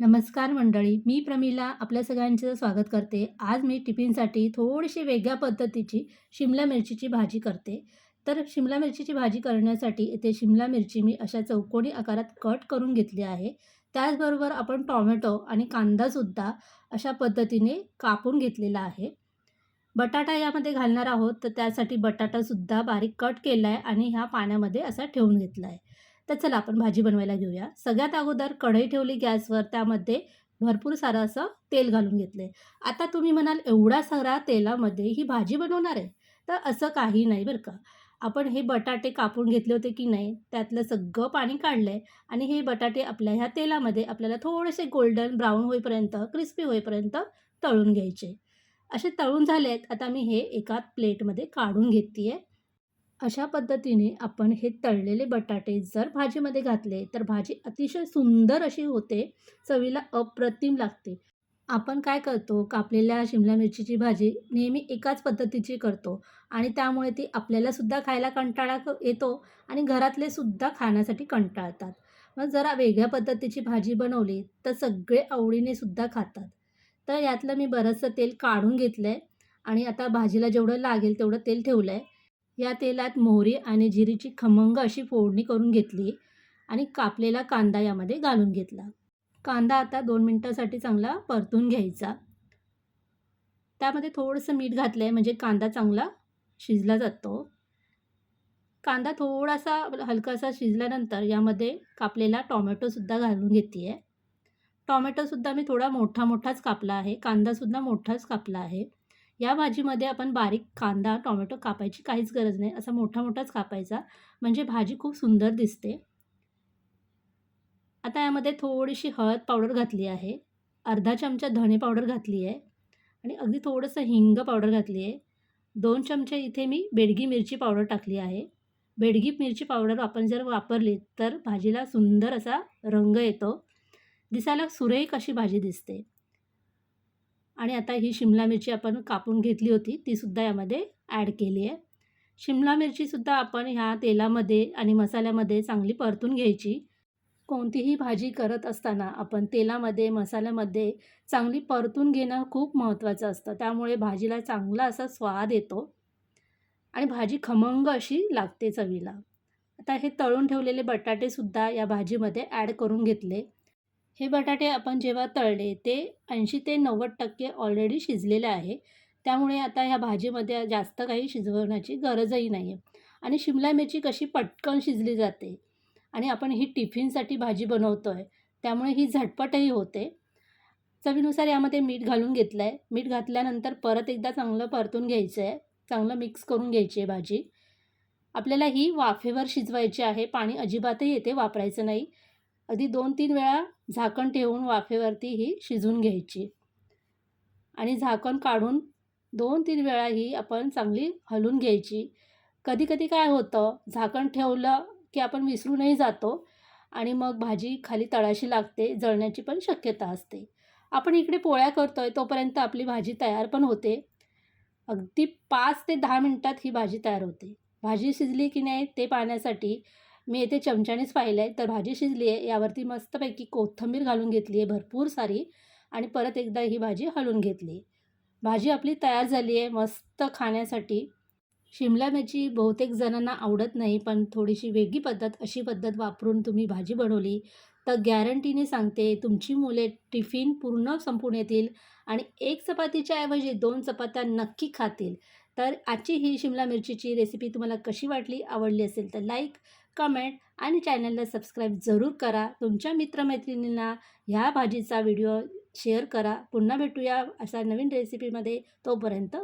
नमस्कार मंडळी मी प्रमिला आपल्या सगळ्यांचं स्वागत करते. आज मी टिफिनसाठी थोडीशी वेगळ्या पद्धतीची शिमला मिरचीची भाजी करते. तर शिमला मिरचीची भाजी करण्यासाठी इथे शिमला मिरची मी अशा चौकोनी आकारात कट करून घेतली आहे. त्याचबरोबर आपण टॉमॅटो आणि कांदासुद्धा अशा पद्धतीने कापून घेतलेला आहे. बटाटा यामध्ये घालणार आहोत तर त्यासाठी बटाटासुद्धा बारीक कट केला आहे आणि ह्या पाण्यामध्ये असा ठेवून घेतला आहे तर चला आपण भाजी बनवायला घेऊया. सगळ्यात अगोदर कढई ठेवली गॅसवर त्यामध्ये भरपूर सारं असं तेल घालून घेतलं. आहे आता तुम्ही म्हणाल एवढा सारा तेलामध्ये ही भाजी बनवणार आहे? तर असं काही नाही बरं का. आपण हे बटाटे कापून घेतले होते की नाही त्यातलं सगळं पाणी काढलं आहे आणि हे बटाटे आपल्या ह्या तेलामध्ये आपल्याला थोडेसे गोल्डन ब्राऊन होईपर्यंत क्रिस्पी होईपर्यंत तळून घ्यायचे. असे तळून झाले आहेत आता मी हे एका प्लेटमध्ये काढून घेते आहे अशा पद्धतीने आपण हे तळलेले बटाटे जर भाजीमध्ये घातले तर भाजी अतिशय सुंदर अशी होते चवीला अप्रतिम लागते. आपण काय करतो कापलेल्या शिमला मिरचीची भाजी नेहमी एकाच पद्धतीची करतो आणि त्यामुळे ती आपल्यालासुद्धा खायला कंटाळा येतो आणि घरातले सुद्धा खाण्यासाठी कंटाळतात. मग जरा वेगळ्या पद्धतीची भाजी बनवली तर सगळे आवडीने सुद्धा खातात. तर यातलं मी बरंचसं तेल काढून घेतलं आहे आणि आता भाजीला जेवढं लागेल तेवढं तेल ठेवलं आहे या तेलात मोहरी आणि जिरीची खमंग अशी फोडणी करून घेतली आणि कापलेला कांदा यामध्ये घालून घेतला. कांदा आता दोन मिनटासाठी चांगला परतून घ्यायचा. त्यामध्ये थोडंसं मीठ घातलं आहे म्हणजे कांदा चांगला शिजला जातो. कांदा थोडासा हलकासा शिजल्यानंतर यामध्ये कापलेला टॉमॅटोसुद्धा घालून घेते आहे टॉमॅटोसुद्धा मी थोडा मोठा मोठाच कापला आहे. कांदासुद्धा मोठाच कापला आहे. या भाजीमध्ये आपण बारीक कांदा टोमॅटो कापायची काहीच गरज नाही. असा मोठा मोठाच कापायचा. म्हणजे भाजी खूप सुंदर दिसते. आता यामध्ये थोडीशी हळद पावडर घातली आहे. अर्धा चमचा धणे पावडर घातली आहे. आणि अगदी थोडंसं हिंग पावडर घातली आहे. दोन चमचे इथे मी बेडगी मिरची पावडर टाकली आहे. बेडगी मिरची पावडर आपण जर वापरली तर भाजीला सुंदर असा रंग येतो. दिसायला सुरेख अशी भाजी दिसते. आणि आता ही शिमला मिरची आपण कापून घेतली होती तीसुद्धा यामध्ये ॲड केली आहे. शिमला मिरचीसुद्धा आपण ह्या तेलामध्ये आणि मसाल्यामध्ये चांगली परतून घ्यायची. कोणतीही भाजी करत असताना आपण तेलामध्ये मसाल्यामध्ये चांगली परतून घेणं खूप महत्त्वाचं असतं. त्यामुळे भाजीला चांगला असा स्वाद येतो आणि भाजी खमंग अशी लागते चवीला. आता हे तळून ठेवलेले बटाटेसुद्धा या भाजीमध्ये ॲड करून घेतले. हे बटाटे आपण जेव्हा तळले ते ऐंशी ते नव्वद टक्के ऑलरेडी शिजलेले आहे. त्यामुळे आता ह्या भाजीमध्ये जास्त काही शिजवण्याची गरजही नाही आहे आणि शिमला मिरची कशी पटकन शिजली जाते आणि आपण ही टिफिनसाठी भाजी बनवतो आहे त्यामुळे ही झटपटही होते. चवीनुसार यामध्ये मीठ घालून घेतलं आहे मीठ घातल्यानंतर परत एकदा चांगलं परतून घ्यायचं आहे चांगलं मिक्स करून घ्यायची आहे भाजी. आपल्याला ही वाफेवर शिजवायची आहे. पाणी अजिबातही येते वापरायचं नाही. आधी दोन तीन वेळा झाकण ठेवून वाफेवरती ही शिजून घ्यायची. आणि झाकण काढून दोन तीन वेळा ही आपण चांगली हलवून घ्यायची. कधी कधी काय होतं झाकण ठेवलं की आपण विसरूनही जातो आणि मग भाजी खाली तळाशी लागते जळण्याची पण शक्यता असते. आपण इकडे पोळ्या करतो आहे तोपर्यंत आपली भाजी तयार पण होते. अगदी पाच ते दहा मिनटात ही भाजी तयार होते. भाजी शिजली की नाही ते पाहण्यासाठी मी येथे चमच्यानेच पाहिलं आहे. तर भाजी शिजली आहे. यावरती मस्तपैकी कोथिंबीर घालून घेतली आहे. भरपूर सारी. आणि परत एकदा ही भाजी हलवून घेतली भाजी आपली तयार झाली आहे. मस्त खाण्यासाठी. शिमला मिरची बहुतेक जणांना आवडत नाही पण थोडीशी वेगळी पद्धत अशी पद्धत वापरून तुम्ही भाजी बनवली तर गॅरंटीने सांगते तुमची मुले टिफिन पूर्ण संपून येतील आणि एक चपातीच्या ऐवजी दोन चपात्या नक्की खातील. तर आजची ही शिमला मिरचीची रेसिपी तुम्हाला कशी वाटली आवडली असेल तर लाईक कमेंट आणि चॅनलला सबस्क्राईब जरूर करा. तुमच्या मित्रमैत्रिणींना ह्या भाजीचा व्हिडिओ शेअर करा. पुन्हा भेटूया अशा नवीन रेसिपीमध्ये तोपर्यंत